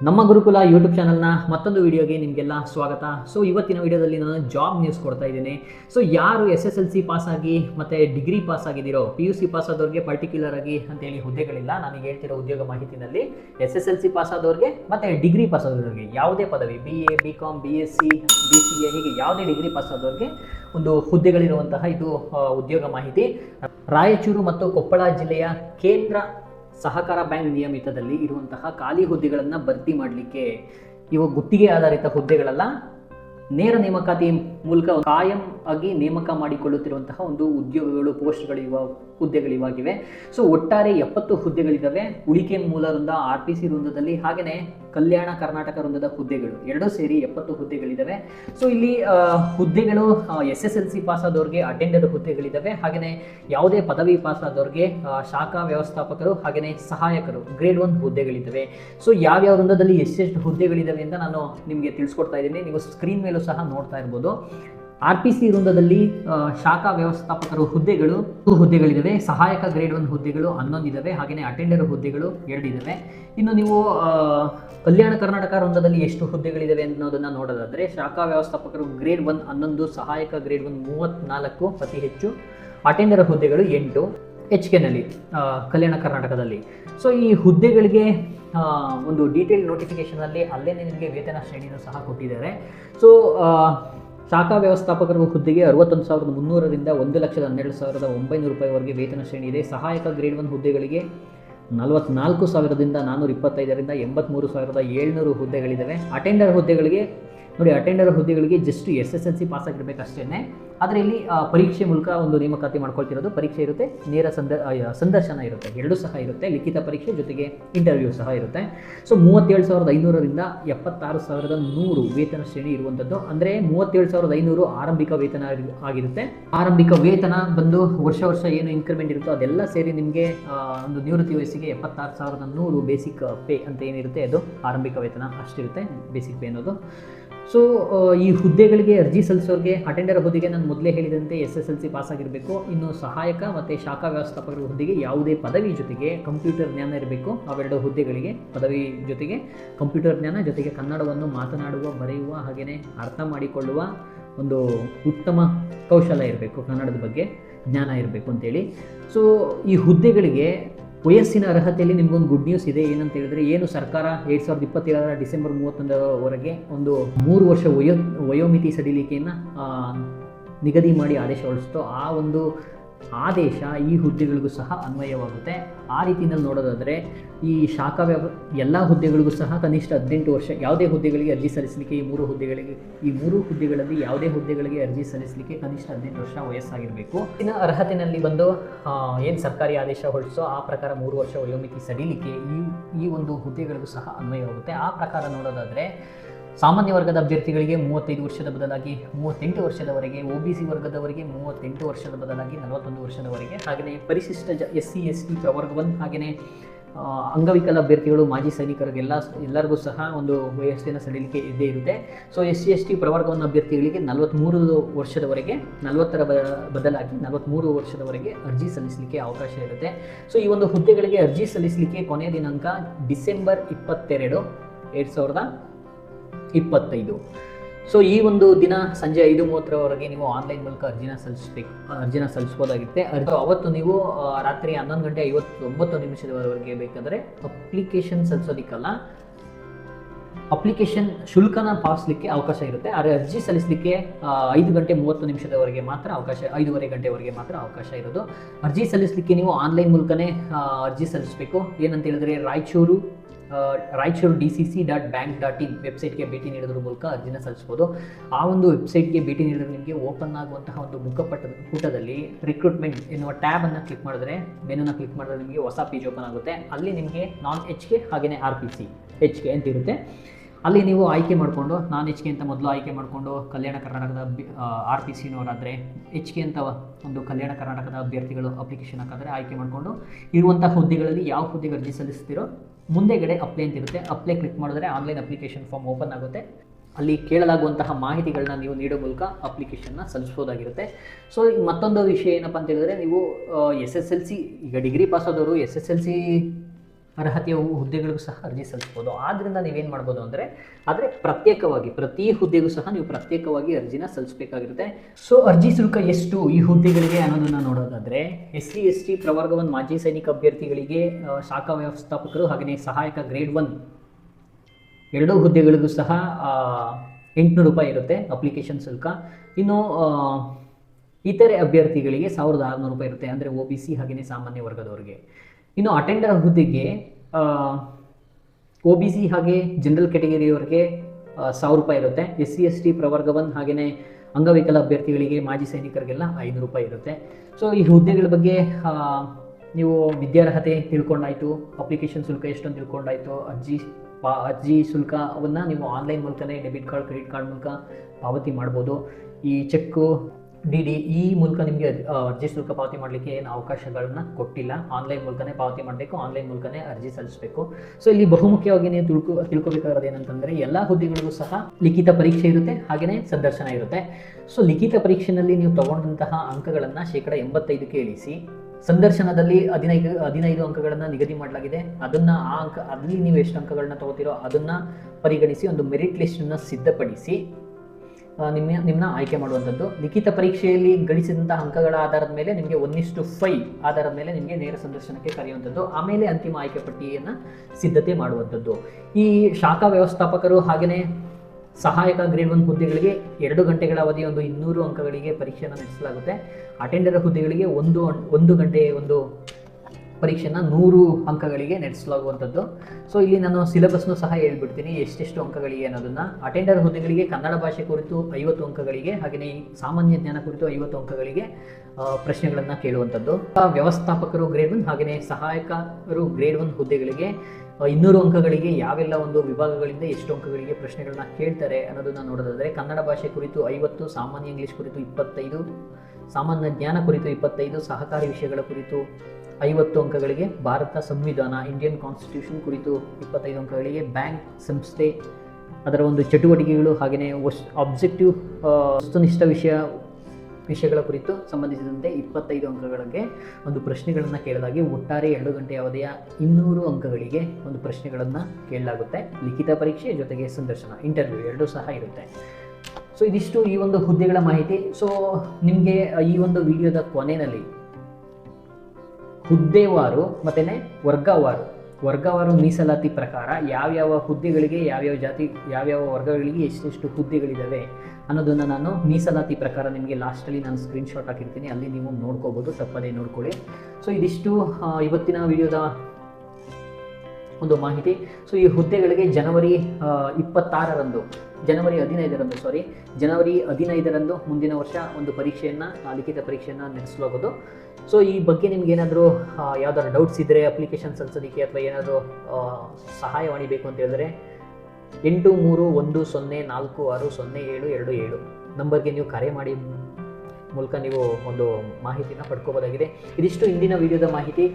ನಮ್ಮ ಗುರುಕುಲ ಯೂಟ್ಯೂಬ್ ಚಾನಲ್ನ ಮತ್ತೊಂದು ವಿಡಿಯೋಗೆ ನಿಮಗೆಲ್ಲ ಸ್ವಾಗತ. ಸೊ ಇವತ್ತಿನ ವಿಡಿಯೋದಲ್ಲಿ ನಾನು ಜಾಬ್ ನ್ಯೂಸ್ ಕೊಡ್ತಾ ಇದ್ದೀನಿ. ಸೊ ಯಾರು S S L C pass ಆಗಿ ಮತ್ತೆ ಡಿಗ್ರಿ ಪಾಸ್ ಆಗಿದ್ದೀರೋ ಪಿ ಯು ಸಿ ಪಾಸ್ ಆದವ್ರಿಗೆ ಪರ್ಟಿಕ್ಯುಲರ್ ಆಗಿ ಅಂತೇಳಿ ಹುದ್ದೆಗಳಿಲ್ಲ. ನಾನು ಹೇಳ್ತಿರೋ ಉದ್ಯೋಗ ಮಾಹಿತಿನಲ್ಲಿ S S L C pass ಆದವ್ರಿಗೆ ಮತ್ತೆ ಡಿಗ್ರಿ ಪಾಸ್ ಆದವ್ರಿಗೆ ಯಾವುದೇ ಪದವಿ B A B com B S C B C A ಹೀಗೆ ಯಾವುದೇ ಡಿಗ್ರಿ ಪಾಸ್ ಆದವ್ರಿಗೆ ಒಂದು ಹುದ್ದೆಗಳಿರುವಂತಹ ಇದು ಉದ್ಯೋಗ ಮಾಹಿತಿ. ರಾಯಚೂರು ಮತ್ತು ಕೊಪ್ಪಳ ಜಿಲ್ಲೆಯ ಕೇಂದ್ರ ಸಹಕಾರ ಬ್ಯಾಂಕ್ ನಿಯಮಿತದಲ್ಲಿ ಇರುವಂತಹ ಖಾಲಿ ಹುದ್ದೆಗಳನ್ನು ಭರ್ತಿ ಮಾಡಲಿಕ್ಕೆ ಇವು ಗುತ್ತಿಗೆ ಆಧಾರಿತ ಹುದ್ದೆಗಳೆಲ್ಲ ನೇರ ನೇಮಕಾತಿ ಮೂಲಕ ಕಾಯಂ ಆಗಿ ನೇಮಕ ಮಾಡಿಕೊಳ್ಳುತ್ತಿರುವಂತಹ ಒಂದು ಉದ್ಯೋಗಗಳು, ಪೋಸ್ಟ್ಗಳು ಇವ ಹುದ್ದೆಗಳಿವಾಗಿವೆ ಸೊ ಒಟ್ಟಾರೆ ಎಪ್ಪತ್ತು ಹುದ್ದೆಗಳಿದ್ದಾವೆ ಉಳಿಕೆ ಮೂಲ ವೃಂದ ಆರ್ ಪಿ ಸಿ ವೃಂದದಲ್ಲಿ ಹಾಗೆಯೇ ಕಲ್ಯಾಣ ಕರ್ನಾಟಕ ವೃಂದದ ಹುದ್ದೆಗಳು ಎರಡೂ ಸೇರಿ ಎಪ್ಪತ್ತು ಹುದ್ದೆಗಳಿದ್ದಾವೆ ಸೊ ಇಲ್ಲಿ ಹುದ್ದೆಗಳು S S L C pass ಆದವ್ರಿಗೆ attender ಹುದ್ದೆಗಳಿದ್ದಾವೆ ಹಾಗೆಯೇ ಯಾವುದೇ ಪದವಿ ಪಾಸ್ ಆದವ್ರಿಗೆ ಶಾಖಾ ವ್ಯವಸ್ಥಾಪಕರು ಹಾಗೆಯೇ ಸಹಾಯಕರು ಗ್ರೇಡ್ ಒನ್ ಹುದ್ದೆಗಳಿದ್ದಾವೆ ಸೊ ಯಾವ್ಯಾವ ವೃಂದದಲ್ಲಿ ಎಷ್ಟೆಷ್ಟು ಹುದ್ದೆಗಳಿದ್ದಾವೆ ಅಂತ ನಾನು ನಿಮಗೆ ತಿಳಿಸ್ಕೊಡ್ತಾ ಇದ್ದೀನಿ. ನೀವು ಸ್ಕ್ರೀನ್ ಮೇಲೂ ಸಹ ನೋಡ್ತಾ ಇರ್ಬೋದು. ಆರ್ ಪಿ ಸಿ ವೃಂದದಲ್ಲಿ ಶಾಖಾ ವ್ಯವಸ್ಥಾಪಕರು ಹುದ್ದೆಗಳು ಹುದ್ದೆಗಳಿದ್ದಾವೆ ಸಹಾಯಕ ಗ್ರೇಡ್ ಒನ್ ಹುದ್ದೆಗಳು ಹನ್ನೊಂದಿದ್ದಾವೆ ಹಾಗೆಯೇ ಅಟೆಂಡರ್ ಹುದ್ದೆಗಳು ಎರಡಿದ್ದಾವೆ ಇನ್ನು ನೀವು ಕಲ್ಯಾಣ ಕರ್ನಾಟಕ ವೃಂದದಲ್ಲಿ ಎಷ್ಟು ಹುದ್ದೆಗಳಿದ್ದಾವೆ ಅನ್ನೋದನ್ನ ನೋಡೋದಾದ್ರೆ, ಶಾಖಾ ವ್ಯವಸ್ಥಾಪಕರು ಗ್ರೇಡ್ ಒನ್ ಹನ್ನೊಂದು, ಸಹಾಯಕ ಗ್ರೇಡ್ ಒನ್ ಮೂವತ್ತ್ನಾಲ್ಕು, ಅತಿ ಹೆಚ್ಚು. ಅಟೆಂಡರ್ ಹುದ್ದೆಗಳು ಎಂಟು ಎಚ್ ಕೆನಲ್ಲಿ ಕಲ್ಯಾಣ ಕರ್ನಾಟಕದಲ್ಲಿ. ಸೊ ಈ ಹುದ್ದೆಗಳಿಗೆ ಒಂದು ಡೀಟೇಲ್ ನೋಟಿಫಿಕೇಶನಲ್ಲಿ ಅಲ್ಲೇ ನಿಮಗೆ ವೇತನ ಶ್ರೇಣಿಯನ್ನು ಸಹ ಕೊಟ್ಟಿದ್ದಾರೆ. ಸೊ ಶಾಖಾ ವ್ಯವಸ್ಥಾಪಕರ ಹುದ್ದೆಗೆ ಅರವತ್ತೊಂದು ಸಾವಿರದ ಮುನ್ನೂರರಿಂದ ಒಂದು ಲಕ್ಷದ ಹನ್ನೆರಡು ಸಾವಿರದ ಒಂಬೈನೂರು ರೂಪಾಯಿವರೆಗೆ ವೇತನ ಶ್ರೇಣಿ ಇದೆ. ಸಹಾಯಕ ಗ್ರೇಡ್ ಒನ್ ಹುದ್ದೆಗಳಿಗೆ ನಲವತ್ನಾಲ್ಕು ಸಾವಿರದಿಂದ ನಾನ್ನೂರ ಇಪ್ಪತ್ತೈದರಿಂದ ಎಂಬತ್ತ್ಮೂರು ಸಾವಿರದ ಏಳ್ನೂರು ಹುದ್ದೆಗಳಿದ್ದಾವೆ. ಅಟೆಂಡರ್ ಹುದ್ದೆಗಳಿಗೆ ನೋಡಿ ಅಟೆಂಡರ್ ಹುದ್ದೆಗಳಿಗೆ just S S L C pass ಆಗಿರ್ಬೇಕು ಅಷ್ಟೇ ಆದರೆ ಇಲ್ಲಿ ಪರೀಕ್ಷೆ ಮೂಲಕ ಒಂದು ನೇಮಕಾತಿ ಮಾಡ್ಕೊಳ್ತಿರೋದು. ಪರೀಕ್ಷೆ ಇರುತ್ತೆ, ನೇರ ಸಂದ ಸಂದರ್ಶನ ಇರುತ್ತೆ. ಎರಡೂ ಸಹ ಇರುತ್ತೆ. ಲಿಖಿತ ಪರೀಕ್ಷೆ ಜೊತೆಗೆ ಇಂಟರ್ವ್ಯೂ ಸಹ ಇರುತ್ತೆ. ಸೊ ಮೂವತ್ತೇಳು ಸಾವಿರದ ಐನೂರರಿಂದ ಎಪ್ಪತ್ತಾರು ಸಾವಿರದ ನೂರು ವೇತನ ಶ್ರೇಣಿ ಇರುವಂಥದ್ದು ಅಂದರೆ, ಮೂವತ್ತೇಳು ಸಾವಿರದ ಐನೂರು ಆರಂಭಿಕ ವೇತನ ಆಗಿರುತ್ತೆ. ಆರಂಭಿಕ ವೇತನ ಬಂದು ವರ್ಷ ವರ್ಷ ಏನು ಇನ್ಕ್ರಿಮೆಂಟ್ ಇರುತ್ತೋ ಅದೆಲ್ಲ ಸೇರಿ ನಿಮಗೆ ಒಂದು ನಿವೃತ್ತಿ ವಯಸ್ಸಿಗೆ ಎಪ್ಪತ್ತಾರು ಸಾವಿರದ ನೂರು ಬೇಸಿಕ್ ಪೇ ಅಂತ ಏನಿರುತ್ತೆ, ಅದು ಆರಂಭಿಕ ವೇತನ ಅಷ್ಟಿರುತ್ತೆ ಬೇಸಿಕ್ ಪೇ ಅನ್ನೋದು. ಸೊ ಈ ಹುದ್ದೆಗಳಿಗೆ ಅರ್ಜಿ ಸಲ್ಲಿಸೋರಿಗೆ ಅಟೆಂಡರ್ ಹುದ್ದೆಗೆ ನಾನು ಮೊದಲೇ ಹೇಳಿದಂತೆ S S L C pass ಆಗಿರಬೇಕು. ಇನ್ನು ಸಹಾಯಕ ಮತ್ತು ಶಾಖಾ ವ್ಯವಸ್ಥಾಪಕರ ಹುದ್ದೆಗೆ ಯಾವುದೇ ಪದವಿ ಜೊತೆಗೆ ಕಂಪ್ಯೂಟರ್ ಜ್ಞಾನ ಇರಬೇಕು. ಅವೆರಡು ಹುದ್ದೆಗಳಿಗೆ ಪದವಿ ಜೊತೆಗೆ ಕಂಪ್ಯೂಟರ್ ಜ್ಞಾನ ಜೊತೆಗೆ ಕನ್ನಡವನ್ನು ಮಾತನಾಡುವ, ಬರೆಯುವ ಹಾಗೆಯೇ ಅರ್ಥ ಮಾಡಿಕೊಳ್ಳುವ ಒಂದು ಉತ್ತಮ ಕೌಶಲ ಇರಬೇಕು ಕನ್ನಡದ ಬಗ್ಗೆ ಜ್ಞಾನ ಇರಬೇಕು ಅಂತೇಳಿ. ಸೊ ಈ ಹುದ್ದೆಗಳಿಗೆ ವಯಸ್ಸಿನ ಅರ್ಹತೆಯಲ್ಲಿ ನಿಮ್ಗೊಂದು ಗುಡ್ ನ್ಯೂಸ್ ಇದೆ, ಏನಂತ ಹೇಳಿದ್ರೆ ಏನು ಸರ್ಕಾರ ಎರಡು ಸಾವಿರದ ಇಪ್ಪತ್ತೇಳರ ಡಿಸೆಂಬರ್ ಮೂವತ್ತೊಂದರವರೆಗೆ ಒಂದು ಮೂರು ವರ್ಷ ವಯೋ, ವಯೋಮಿತಿ ಸಡಿಲಿಕೆಯನ್ನು ನಿಗದಿ ಮಾಡಿ ಆದೇಶ ಹೊರಡಿಸ್ತು ಆ ಒಂದು ಆದೇಶ ಈ ಹುದ್ದೆಗಳಿಗೂ ಸಹ ಅನ್ವಯವಾಗುತ್ತೆ. ಆ ರೀತಿಯಲ್ಲಿ ನೋಡೋದಾದರೆ ಈ ಶಾಖ ವ್ಯವ ಎಲ್ಲ ಹುದ್ದೆಗಳಿಗೂ ಸಹ ಕನಿಷ್ಠ ಹದಿನೆಂಟು ವರ್ಷ ಯಾವುದೇ ಹುದ್ದೆಗಳಿಗೆ ಅರ್ಜಿ ಸಲ್ಲಿಸಲಿಕ್ಕೆ ಈ ಮೂರು ಹುದ್ದೆಗಳಿಗೆ, ಈ ಮೂರು ಹುದ್ದೆಗಳಲ್ಲಿ ಯಾವುದೇ ಹುದ್ದೆಗಳಿಗೆ ಅರ್ಜಿ ಸಲ್ಲಿಸಲಿಕ್ಕೆ ಕನಿಷ್ಠ ಹದಿನೆಂಟು ವರ್ಷ ವಯಸ್ಸಾಗಿರಬೇಕು. ಇನ್ನು ಅರ್ಹತೆಯಲ್ಲಿ ಬಂದು ಏನು ಸರ್ಕಾರಿ ಆದೇಶ ಹೊರಡಿಸೋ ಆ ಪ್ರಕಾರ ಮೂರು ವರ್ಷ ವಯೋಮಿತಿ ಸಡಿಲಿಕೆ ಈ ಈ ಒಂದು ಹುದ್ದೆಗಳಿಗೂ ಸಹ ಅನ್ವಯವಾಗುತ್ತೆ. ಆ ಪ್ರಕಾರ ನೋಡೋದಾದರೆ ಸಾಮಾನ್ಯ ವರ್ಗದ ಅಭ್ಯರ್ಥಿಗಳಿಗೆ ಮೂವತ್ತೈದು ವರ್ಷದ ಬದಲಾಗಿ ಮೂವತ್ತೆಂಟು ವರ್ಷದವರೆಗೆ ಒ ಬಿ ಸಿ ವರ್ಗದವರಿಗೆ ಮೂವತ್ತೆಂಟು ವರ್ಷದ ಬದಲಾಗಿ ನಲವತ್ತೊಂದು ವರ್ಷದವರೆಗೆ. ಹಾಗೆಯೇ ಪರಿಶಿಷ್ಟ ಜ, ಎಸ್ ಸಿ, ಎಸ್ ಟಿ ಪ್ರವರ್ಗ ಒಂದು ಹಾಗೆಯೇ ಅಂಗವಿಕಲ ಅಭ್ಯರ್ಥಿಗಳು, ಮಾಜಿ ಸೈನಿಕರಿಗೆಲ್ಲ ಎಲ್ಲರಿಗೂ ಸಹ ಒಂದು ವಯಸ್ಸಿನ ಸಡಿಲಿಕೆ ಇದ್ದೇ ಇರುತ್ತೆ. So S C, S T ಪ್ರವರ್ಗವನ್ನು ಅಭ್ಯರ್ಥಿಗಳಿಗೆ ನಲವತ್ತ್ಮೂರು ವರ್ಷದವರೆಗೆ, ನಲವತ್ತರ ಬದಲಾಗಿ ನಲವತ್ತ್ಮೂರು ವರ್ಷದವರೆಗೆ ಅರ್ಜಿ ಸಲ್ಲಿಸಲಿಕ್ಕೆ ಅವಕಾಶ ಇರುತ್ತೆ. ಸೊ ಈ ಒಂದು ಹುದ್ದೆಗಳಿಗೆ ಅರ್ಜಿ ಸಲ್ಲಿಸಲಿಕ್ಕೆ ಕೊನೆಯ ದಿನಾಂಕ ಡಿಸೆಂಬರ್ ಇಪ್ಪತ್ತೆರಡು, ಎರಡು ಸಾವಿರದ ಇಪ್ಪತ್ತೈದು. ಸೊ ಈ ಒಂದು ದಿನ ಸಂಜೆ ಐದು ಮೂವತ್ತರವರೆಗೆ ನೀವು ಆನ್ಲೈನ್ ಮೂಲಕ ಅರ್ಜಿನ ಸಲ್ಲಿಸಬೇಕು, ಅರ್ಜಿನ ಸಲ್ಲಿಸ್ಬೋದಾಗಿರುತ್ತೆ. ಅರ್ಜಿ ಅವತ್ತು ನೀವು ರಾತ್ರಿ ಹನ್ನೊಂದು ಗಂಟೆ ಐವತ್ತೊಂಬತ್ತು ನಿಮಿಷದವರೆಗೆ ಬೇಕಾದರೆ ಅಪ್ಲಿಕೇಶನ್ ಸಲ್ಲಿಸೋದಿಕ್ಕಲ್ಲ. ಅಪ್ಲಿಕೇಶನ್ ಶುಲ್ಕನ ಪಾವತಿಸಲಿಕ್ಕೆ ಅವಕಾಶ ಇರುತ್ತೆ. ಆದರೆ ಅರ್ಜಿ ಸಲ್ಲಿಸಲಿಕ್ಕೆ ಐದು ಗಂಟೆ ಮೂವತ್ತು ನಿಮಿಷದವರೆಗೆ ಮಾತ್ರ ಅವಕಾಶ, ಐದೂವರೆ ಗಂಟೆವರೆಗೆ ಮಾತ್ರ ಅವಕಾಶ ಇರೋದು. ಅರ್ಜಿ ಸಲ್ಲಿಸಲಿಕ್ಕೆ ನೀವು ಆನ್ಲೈನ್ ಮೂಲಕನೇ ಅರ್ಜಿ ಸಲ್ಲಿಸಬೇಕು. ಏನಂತ ಹೇಳಿದ್ರೆ Raichur Raichur D C C dot bank dot in ವೆಬ್ಸೈಟ್ಗೆ ಭೇಟಿ ನೀಡೋದ್ರ ಮೂಲಕ ಅರ್ಜಿನ ಸಲ್ಲಿಸ್ಬೋದು. ಆ ಒಂದು ವೆಬ್ಸೈಟ್ಗೆ ಭೇಟಿ ನೀಡಿದ್ರೆ ನಿಮಗೆ ಓಪನ್ ಆಗುವಂತಹ ಒಂದು ಮುಖಪಟ್ಟದ ಪುಟದಲ್ಲಿ ರಿಕ್ರೂಟ್ಮೆಂಟ್ ಎನ್ನುವ ಟ್ಯಾಬನ್ನು ಕ್ಲಿಕ್ ಮಾಡಿದ್ರೆ ಮೆನುನ ಕ್ಲಿಕ್ ಮಾಡಿದ್ರೆ ನಿಮಗೆ ಹೊಸ ಪೇಜ್ ಓಪನ್ ಆಗುತ್ತೆ. ಅಲ್ಲಿ ನಿಮಗೆ ನಾನ್ ಎಚ್ ಕೆ ಹಾಗೆಯೇ R P C H K ಅಂತ ಇರುತ್ತೆ. ಅಲ್ಲಿ ನೀವು ಆಯ್ಕೆ ಮಾಡಿಕೊಂಡು ನಾನ್ ಎಚ್ ಕೆ ಅಂತ ಮೊದಲು ಆಯ್ಕೆ ಮಾಡಿಕೊಂಡು ಕಲ್ಯಾಣ ಕರ್ನಾಟಕದ ಆರ್ ಪಿ ಸಿನವರಾದರೆ ಎಚ್ ಕೆ ಅಂತ ಒಂದು ಕಲ್ಯಾಣ ಕರ್ನಾಟಕದ ಅಭ್ಯರ್ಥಿಗಳು ಅಪ್ಲಿಕೇಶನ್ ಹಾಕಿದ್ರೆ ಆಯ್ಕೆ ಮಾಡಿಕೊಂಡು ಇರುವಂಥ ಹುದ್ದೆಗಳಲ್ಲಿ ಯಾವ ಹುದ್ದೆಗೆ ಅರ್ಜಿ ಸಲ್ಲಿಸ್ತೀರೋ ಮುಂದೆಗಡೆ ಅಪ್ಲೈ ಅಂತ ಇರುತ್ತೆ. ಅಪ್ಲೈ ಕ್ಲಿಕ್ ಮಾಡಿದ್ರೆ ಆನ್ಲೈನ್ ಅಪ್ಲಿಕೇಶನ್ ಫಾರ್ಮ್ ಓಪನ್ ಆಗುತ್ತೆ. ಅಲ್ಲಿ ಕೇಳಲಾಗುವಂತಹ ಮಾಹಿತಿಗಳನ್ನ ನೀವು ನೀಡೋ ಮೂಲಕ ಅಪ್ಲಿಕೇಶನ್ನ ಸಲ್ಲಿಸ್ಬೋದಾಗಿರುತ್ತೆ ಸೊ ಮತ್ತೊಂದು ವಿಷಯ ಏನಪ್ಪ ಅಂತ ಹೇಳಿದ್ರೆ ನೀವು ಎಸ್ ಎಸ್ ಎಲ್ ಸಿ ಈಗ ಡಿಗ್ರಿ ಪಾಸ್ ಆದವರು ಎಸ್ ಎಸ್ ಎಲ್ ಸಿ ಅರ್ಹತೆಯ ಹುದ್ದೆಗಳಿಗೂ ಸಹ ಅರ್ಜಿ ಸಲ್ಲಿಸ್ಬೋದು ಆದ್ದರಿಂದ ನೀವೇನು ಮಾಡ್ಬೋದು ಅಂದರೆ, ಆದರೆ ಪ್ರತ್ಯೇಕವಾಗಿ, ಪ್ರತಿ ಹುದ್ದೆಗೂ ಸಹ ನೀವು ಪ್ರತ್ಯೇಕವಾಗಿ ಅರ್ಜಿನ ಸಲ್ಲಿಸಬೇಕಾಗಿರುತ್ತೆ. ಸೊ ಅರ್ಜಿ ಶುಲ್ಕ ಎಷ್ಟು ಈ ಹುದ್ದೆಗಳಿಗೆ ಅನ್ನೋದನ್ನು ನೋಡೋದಾದರೆ ಎಸ್ ಸಿ ಎಸ್ ಟಿ ಪ್ರವರ್ಗ ಒಂದು ಮಾಜಿ ಸೈನಿಕ ಅಭ್ಯರ್ಥಿಗಳಿಗೆ ಶಾಖಾ ವ್ಯವಸ್ಥಾಪಕರು ಹಾಗೆಯೇ ಸಹಾಯಕ ಗ್ರೇಡ್ ಒನ್ ಎರಡೂ ಹುದ್ದೆಗಳಿಗೂ ಸಹ ಎಂಟುನೂರು ರೂಪಾಯಿ ಇರುತ್ತೆ ಅಪ್ಲಿಕೇಶನ್ ಶುಲ್ಕ. ಇನ್ನು ಇತರೆ ಅಭ್ಯರ್ಥಿಗಳಿಗೆ ಸಾವಿರದ ಆರುನೂರು ರೂಪಾಯಿ ಇರುತ್ತೆ, ಅಂದರೆ ಒ ಬಿ ಸಿ ಹಾಗೆಯೇ ಸಾಮಾನ್ಯ ವರ್ಗದವರಿಗೆ. ಇನ್ನು ಅಟೆಂಡರ್ ಹುದ್ದೆಗೆ ಒ ಬಿ ಸಿ ಹಾಗೆ ಜನರಲ್ ಕ್ಯಾಟಗರಿಯವರಿಗೆ ಸಾವಿರ ರೂಪಾಯಿ ಇರುತ್ತೆ. ಎಸ್ ಸಿ ಎಸ್ ಟಿ ಪ್ರವರ್ಗ ಒನ್ ಹಾಗೆಯೇ ಅಂಗವಿಕಲ ಅಭ್ಯರ್ಥಿಗಳಿಗೆ ಮಾಜಿ ಸೈನಿಕರಿಗೆಲ್ಲ ಐನೂರು ರೂಪಾಯಿ ಇರುತ್ತೆ. ಸೊ ಈ ಹುದ್ದೆಗಳ ಬಗ್ಗೆ ನೀವು ವಿದ್ಯಾರ್ಹತೆ ತಿಳ್ಕೊಂಡಾಯಿತು ಅಪ್ಲಿಕೇಶನ್ ಶುಲ್ಕ ಎಷ್ಟು ಅಂತ ತಿಳ್ಕೊಂಡಾಯ್ತು, ಅರ್ಜಿ, ಪಾ, ಅರ್ಜಿ ಶುಲ್ಕವನ್ನು ನೀವು ಆನ್ಲೈನ್ ಮೂಲಕನೇ ಡೆಬಿಟ್ ಕಾರ್ಡ್ ಕ್ರೆಡಿಟ್ ಕಾರ್ಡ್ ಮೂಲಕ ಪಾವತಿ ಮಾಡ್ಬೋದು. ಈ ಚೆಕ್ಕು ಡಿ ಡಿ ಈ ಮೂಲಕ ನಿಮಗೆ ಅರ್ಜಿ ಶುಲ್ಕ ಪಾವತಿ ಮಾಡಲಿಕ್ಕೆ ಏನು ಅವಕಾಶಗಳನ್ನ ಕೊಟ್ಟಿಲ್ಲ. ಆನ್ಲೈನ್ ಮೂಲಕನೇ ಪಾವತಿ ಮಾಡಬೇಕು ಆನ್ಲೈನ್ ಮೂಲಕನೇ ಅರ್ಜಿ ಸಲ್ಲಿಸಬೇಕು. ಸೊ ಇಲ್ಲಿ ಬಹುಮುಖ್ಯವಾಗಿ ನೀವು ತಿಳ್ಕೊ ತಿಳ್ಕೊಬೇಕಾಗಿರೋದು ಏನಂತಂದರೆ ಎಲ್ಲ ಹುದ್ದೆಗಳಿಗೂ ಸಹ ಲಿಖಿತ ಪರೀಕ್ಷೆ ಇರುತ್ತೆ ಹಾಗೆಯೇ ಸಂದರ್ಶನ ಇರುತ್ತೆ. ಸೊ ಲಿಖಿತ ಪರೀಕ್ಷೆಯಲ್ಲಿ ನೀವು ತಗೊಂಡಂತಹ ಅಂಕಗಳನ್ನು ಶೇಕಡ ಎಂಬತ್ತೈದಕ್ಕೆ ಇಳಿಸಿ ಸಂದರ್ಶನದಲ್ಲಿ ಹದಿನೈದು ಹದಿನೈದು ಅಂಕಗಳನ್ನು ನಿಗದಿ ಮಾಡಲಾಗಿದೆ. ಅದನ್ನ ಆ ಅಂಕ ಅಲ್ಲಿ ನೀವು ಎಷ್ಟು ಅಂಕಗಳನ್ನ ತಗೋತೀರೋ ಅದನ್ನ ಪರಿಗಣಿಸಿ ಒಂದು ಮೆರಿಟ್ ಲಿಸ್ಟನ್ನು ಸಿದ್ಧಪಡಿಸಿ ಆ, ನಿಮ್ಮ ನಿಮ್ಮನ್ನ ಆಯ್ಕೆ ಮಾಡುವಂಥದ್ದು. ಲಿಖಿತ ಪರೀಕ್ಷೆಯಲ್ಲಿ ಗಳಿಸಿದಂಥ ಅಂಕಗಳ ಆಧಾರದ ಮೇಲೆ ನಿಮಗೆ ಒಂದಿಷ್ಟು ಫೈ ಆಧಾರದ ಮೇಲೆ ನಿಮಗೆ ನೇರ ಸಂದರ್ಶನಕ್ಕೆ ಕರೆಯುವಂಥದ್ದು. ಆಮೇಲೆ ಅಂತಿಮ ಆಯ್ಕೆ ಪಟ್ಟಿಯನ್ನು ಸಿದ್ಧತೆ ಮಾಡುವಂಥದ್ದು. ಈ ಶಾಖಾ ವ್ಯವಸ್ಥಾಪಕರು ಹಾಗೆಯೇ ಸಹಾಯಕ ಗ್ರೇಡ್ ಒನ್ ಹುದ್ದೆಗಳಿಗೆ ಎರಡು ಗಂಟೆಗಳ ಅವಧಿ, ಒಂದು ಇನ್ನೂರು ಅಂಕಗಳಿಗೆ ಪರೀಕ್ಷೆಯನ್ನು ನಡೆಸಲಾಗುತ್ತೆ. ಅಟೆಂಡರ್ ಹುದ್ದೆಗಳಿಗೆ ಒಂದು ಒಂದು ಗಂಟೆ ಒಂದು ಪರೀಕ್ಷೆನ ನೂರು ಅಂಕಗಳಿಗೆ ನಡೆಸಲಾಗುವಂಥದ್ದು. ಸೊ ಇಲ್ಲಿ ನಾನು ಸಿಲೆಬಸ್ನು ಸಹ ಹೇಳ್ಬಿಡ್ತೀನಿ. ಎಷ್ಟೆಷ್ಟು ಅಂಕಗಳಿಗೆ ಅನ್ನೋದನ್ನು. ಅಟೆಂಡರ್ ಹುದ್ದೆಗಳಿಗೆ ಕನ್ನಡ ಭಾಷೆ ಕುರಿತು ಐವತ್ತು ಅಂಕಗಳಿಗೆ ಹಾಗೆಯೇ ಸಾಮಾನ್ಯ ಜ್ಞಾನ ಕುರಿತು ಐವತ್ತು ಅಂಕಗಳಿಗೆ ಪ್ರಶ್ನೆಗಳನ್ನು ಕೇಳುವಂಥದ್ದು. ವ್ಯವಸ್ಥಾಪಕರು ಗ್ರೇಡ್ ಒನ್ ಹಾಗೆಯೇ ಸಹಾಯಕರು ಗ್ರೇಡ್ ಒನ್ ಹುದ್ದೆಗಳಿಗೆ ಇನ್ನೂರು ಅಂಕಗಳಿಗೆ ಯಾವೆಲ್ಲ ಒಂದು ವಿಭಾಗಗಳಿಂದ ಎಷ್ಟು ಅಂಕಗಳಿಗೆ ಪ್ರಶ್ನೆಗಳನ್ನ ಕೇಳ್ತಾರೆ ಅನ್ನೋದನ್ನ ನೋಡೋದಾದರೆ, ಕನ್ನಡ ಭಾಷೆ ಕುರಿತು ಐವತ್ತು, ಸಾಮಾನ್ಯ ಇಂಗ್ಲಿಷ್ ಕುರಿತು ಇಪ್ಪತ್ತೈದು, ಸಾಮಾನ್ಯ ಜ್ಞಾನ ಕುರಿತು ಇಪ್ಪತ್ತೈದು, ಸಹಕಾರಿ ವಿಷಯಗಳ ಕುರಿತು ಐವತ್ತು ಅಂಕಗಳಿಗೆ ಭಾರತ ಸಂವಿಧಾನ ಇಂಡಿಯನ್ ಕಾನ್ಸ್ಟಿಟ್ಯೂಷನ್ ಕುರಿತು ಇಪ್ಪತ್ತೈದು ಅಂಕಗಳಿಗೆ ಬ್ಯಾಂಕ್ ಸಂಸ್ಥೆ, ಅದರ ಒಂದು ಚಟುವಟಿಕೆಗಳು ಹಾಗೆಯೇ ವಸ್ ಆಬ್ಜೆಕ್ಟಿವ್ ವಸ್ತುನಿಷ್ಠ ವಿಷಯ, ವಿಷಯಗಳ ಕುರಿತು ಸಂಬಂಧಿಸಿದಂತೆ ಇಪ್ಪತ್ತೈದು ಅಂಕಗಳಿಗೆ ಒಂದು ಪ್ರಶ್ನೆಗಳನ್ನು ಕೇಳಲಾಗಿ ಒಟ್ಟಾರೆ ಎರಡು ಗಂಟೆ ಅವಧಿಯ ಇನ್ನೂರು ಅಂಕಗಳಿಗೆ ಒಂದು ಪ್ರಶ್ನೆಗಳನ್ನು ಕೇಳಲಾಗುತ್ತೆ. ಲಿಖಿತ ಪರೀಕ್ಷೆ ಜೊತೆಗೆ ಸಂದರ್ಶನ ಇಂಟರ್ವ್ಯೂ ಎರಡೂ ಸಹ ಇರುತ್ತೆ. ಸೊ ಇದಿಷ್ಟು ಈ ಒಂದು ಹುದ್ದೆಗಳ ಮಾಹಿತಿ. ಸೊ ನಿಮಗೆ ಈ ಒಂದು ವಿಡಿಯೋದ ಕೊನೆಯಲ್ಲಿ ಹುದ್ದೆವಾರು ಮತ್ತೆ ವರ್ಗವಾರು. ವರ್ಗವಾರು ಮೀಸಲಾತಿ ಪ್ರಕಾರ ಯಾವ್ಯಾವ ಹುದ್ದೆಗಳಿಗೆ, ಯಾವ್ಯಾವ ಜಾತಿ, ಯಾವ್ಯಾವ ವರ್ಗಗಳಿಗೆ ಎಷ್ಟೆಷ್ಟು ಹುದ್ದೆಗಳಿದ್ದಾವೆ ಅನ್ನೋದನ್ನು ನಾನು ಮೀಸಲಾತಿ ಪ್ರಕಾರ ನಿಮಗೆ ಲಾಸ್ಟಲ್ಲಿ ನಾನು ಸ್ಕ್ರೀನ್ಶಾಟ್ ಹಾಕಿರ್ತೀನಿ. ಅಲ್ಲಿ ನೀವು ನೋಡ್ಕೋಬೋದು, ತಪ್ಪದೇ ನೋಡ್ಕೊಳ್ಳಿ. ಸೊ ಇದಿಷ್ಟು ಇವತ್ತಿನ ವಿಡಿಯೋದ ಒಂದು ಮಾಹಿತಿ. ಸೊ ಈ ಹುದ್ದೆಗಳಿಗೆ ಜನವರಿ ಇಪ್ಪತ್ತಾರರಂದು ಜನವರಿ ಹದಿನೈದರಂದು ಸಾರಿ ಜನವರಿ ಹದಿನೈದರಂದು ಮುಂದಿನ ವರ್ಷ ಒಂದು ಪರೀಕ್ಷೆಯನ್ನು ಲಿಖಿತ ಪರೀಕ್ಷೆಯನ್ನು ನಡೆಸಲಾಗೋದು. ಸೊ ಈ ಬಗ್ಗೆ ನಿಮ್ಗೆ ಏನಾದರೂ ಯಾವ್ದಾದ್ರು ಡೌಟ್ಸ್ ಇದ್ದರೆ ಅಪ್ಲಿಕೇಶನ್ ಸಲ್ಲಿಸೋದಕ್ಕೆ ಅಥವಾ ಏನಾದರೂ ಸಹಾಯವಾಣಿ ಬೇಕು ಅಂತ ಹೇಳಿದ್ರೆ, ಎಂಟು ಮೂರು ಒಂದು ಸೊನ್ನೆ ನಾಲ್ಕು ಆರು ಸೊನ್ನೆ ಏಳು ಎರಡು ಏಳು. ನಂಬರ್ಗೆ ನೀವು ಕರೆ ಮಾಡಿ ಮೂಲಕ ನೀವು ಒಂದು ಮಾಹಿತಿನ ಪಡ್ಕೋಬೋದಾಗಿದೆ. ಇದಿಷ್ಟು ಇಂದಿನ ವಿಡಿಯೋದ ಮಾಹಿತಿ.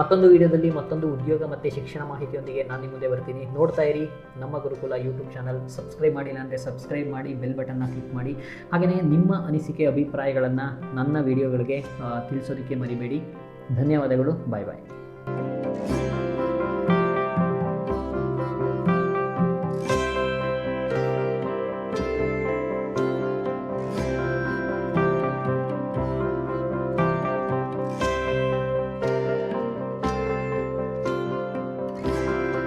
ಮತ್ತೊಂದು ವಿಡಿಯೋದಲ್ಲಿ ಮತ್ತೊಂದು ಉದ್ಯೋಗ ಮತ್ತು ಶಿಕ್ಷಣ ಮಾಹಿತಿಯೊಂದಿಗೆ ನಾನು ನಿಮ್ಮ ಮುಂದೆ ಬರ್ತೀನಿ. ನೋಡ್ತಾ ಇರಿ. ನಮ್ಮ ಗುರುಕುಲ ಯೂಟ್ಯೂಬ್ ಚಾನಲ್ ಸಬ್ಸ್ಕ್ರೈಬ್ ಮಾಡಿಲ್ಲ ಅಂದರೆ ಸಬ್ಸ್ಕ್ರೈಬ್ ಮಾಡಿ ಬೆಲ್ ಬಟನ್ನ ಕ್ಲಿಕ್ ಮಾಡಿ. ಹಾಗೆಯೇ ನಿಮ್ಮ ಅನಿಸಿಕೆ, ಅಭಿಪ್ರಾಯಗಳನ್ನು ನನ್ನ ವಿಡಿಯೋಗಳಿಗೆ ತಿಳಿಸೋದಕ್ಕೆ ಮರಿಬೇಡಿ. ಧನ್ಯವಾದಗಳು. ಬಾಯ್ ಬಾಯ್